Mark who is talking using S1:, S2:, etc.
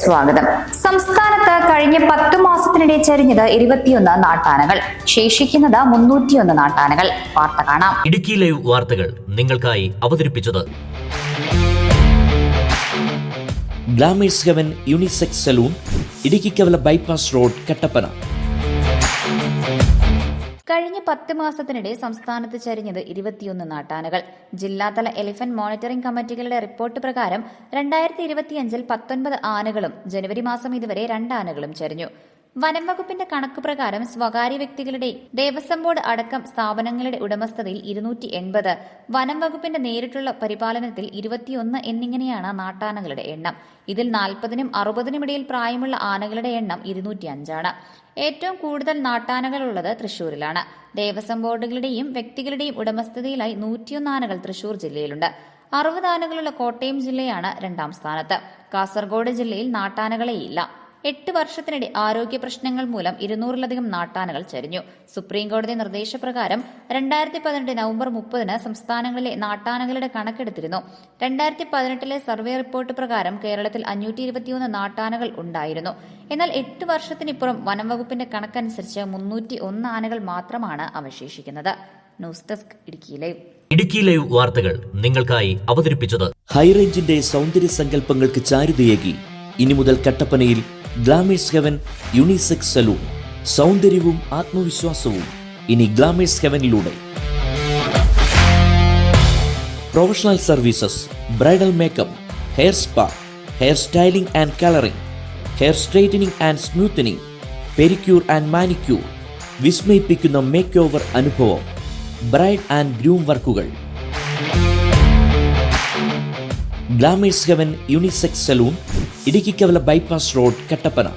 S1: സ്വാഗതം. സംസ്ഥാനത്ത് കഴിഞ്ഞ പത്തു മാസത്തിനിടെ ചരിഞ്ഞത് ഇരുപത്തിയൊന്ന് നാട്ടാനകൾ. ശേഷിക്കുന്നത് മുന്നൂറ്റിയൊന്ന് നാട്ടാനകൾ. വാർത്ത കാണാം.
S2: ഇടുക്കി ലൈവ് വാർത്തകൾ നിങ്ങൾക്കായി അവതരിപ്പിച്ചത്
S3: glamours heaven unisex salon Idukki കവല ബൈപ്പാസ് റോഡ് കട്ടപ്പന.
S1: കഴിഞ്ഞ പത്ത് മാസത്തിനിടെ സംസ്ഥാനത്ത് ചരിഞ്ഞത് ഇരുപത്തിയൊന്ന് നാട്ടാനകൾ. ജില്ലാതല എലിഫന്റ് മോണിറ്ററിംഗ് കമ്മിറ്റികളുടെ റിപ്പോർട്ട് പ്രകാരം രണ്ടായിരത്തി ഇരുപത്തിയഞ്ചിൽ പത്തൊൻപത് ആനകളും ജനുവരി മാസം ഇതുവരെ രണ്ട് ആനകളും ചരിഞ്ഞു. വനം വകുപ്പിന്റെ കണക്ക് പ്രകാരം സ്വകാര്യ വ്യക്തികളുടെ ദേവസ്വം ബോർഡ് അടക്കം സ്ഥാപനങ്ങളുടെ ഉടമസ്ഥതയിൽ ഇരുന്നൂറ്റി എൺപത് വനം വകുപ്പിന്റെ നേരിട്ടുള്ള പരിപാലനത്തിൽ ഇരുപത്തിയൊന്ന് എന്നിങ്ങനെയാണ് നാട്ടാനകളുടെ എണ്ണം. ഇതിൽ നാൽപ്പതിനും അറുപതിനും ഇടയിൽ പ്രായമുള്ള ആനകളുടെ എണ്ണം ഇരുന്നൂറ്റി അഞ്ചാണ്. ഏറ്റവും കൂടുതൽ നാട്ടാനകളുള്ളത് തൃശൂരിലാണ്. ദേവസ്വം ബോർഡുകളുടെയും വ്യക്തികളുടെയും ഉടമസ്ഥതയിലായി നൂറ്റിയൊന്ന് ആനകൾ തൃശൂർ ജില്ലയിലുണ്ട്. അറുപത് ആനകളുള്ള കോട്ടയം ജില്ലയാണ് രണ്ടാം സ്ഥാനത്ത്. കാസർഗോഡ് ജില്ലയിൽ നാട്ടാനകളെയില്ല. എട്ട് വർഷത്തിനിടെ ആരോഗ്യ പ്രശ്നങ്ങൾ മൂലം ഇരുന്നൂറിലധികം നാട്ടാനകൾ ചരിഞ്ഞു. സുപ്രീം കോടതി നിർദ്ദേശപ്രകാരം രണ്ടായിരത്തി പതിനെട്ട് നവംബർ മുപ്പതിന് സംസ്ഥാനങ്ങളിലെ നാട്ടാനകളുടെ കണക്കെടുത്തിരുന്നു. രണ്ടായിരത്തി പതിനെട്ടിലെ സർവേ റിപ്പോർട്ട് പ്രകാരം കേരളത്തിൽ അഞ്ഞൂറ്റി ഇരുപത്തിയൊന്ന് നാട്ടാനകൾ ഉണ്ടായിരുന്നു. എന്നാൽ എട്ട് വർഷത്തിനിപ്പുറം വനം വകുപ്പിന്റെ കണക്കനുസരിച്ച് മുന്നൂറ്റി ഒന്ന് ആനകൾ മാത്രമാണ് അവശേഷിക്കുന്നത്. News desk Idukki live.
S2: Idukki live വാർത്തകൾ നിങ്ങൾക്കായി അവതരിപ്പിച്ചത്
S3: ഹൈറേഞ്ചിന്റെ സൗന്ദര്യ സങ്കല്പങ്ങൾക്ക് ചാരുതയേകി ഇനി മുതൽ കട്ടപ്പനയിൽ ഗ്ലാമേഴ്സ് ഹെവൻ യുണിസെക്സ് സലൂൺ. സൗന്ദര്യവും ആത്മവിശ്വാസവും ഇനി ഗ്ലാമേഴ്സ് ഹെവനിലൂടെ. Professional services bridal makeup hair spa hair styling and colouring hair straightening and smoothening pedicure and manicure വിസ്മയിപ്പിക്കുന്ന makeover അനുഭവം ബ്രൈഡ് ആൻഡ് ഗ്രൂം വർക്കുകൾ. ഗ്ലാമേഴ്സ് ഹെവൻ യൂണിസെക്സ് സലൂൺ ഇടുക്കിക്കവല ബൈപ്പാസ് റോഡ് കട്ടപ്പന.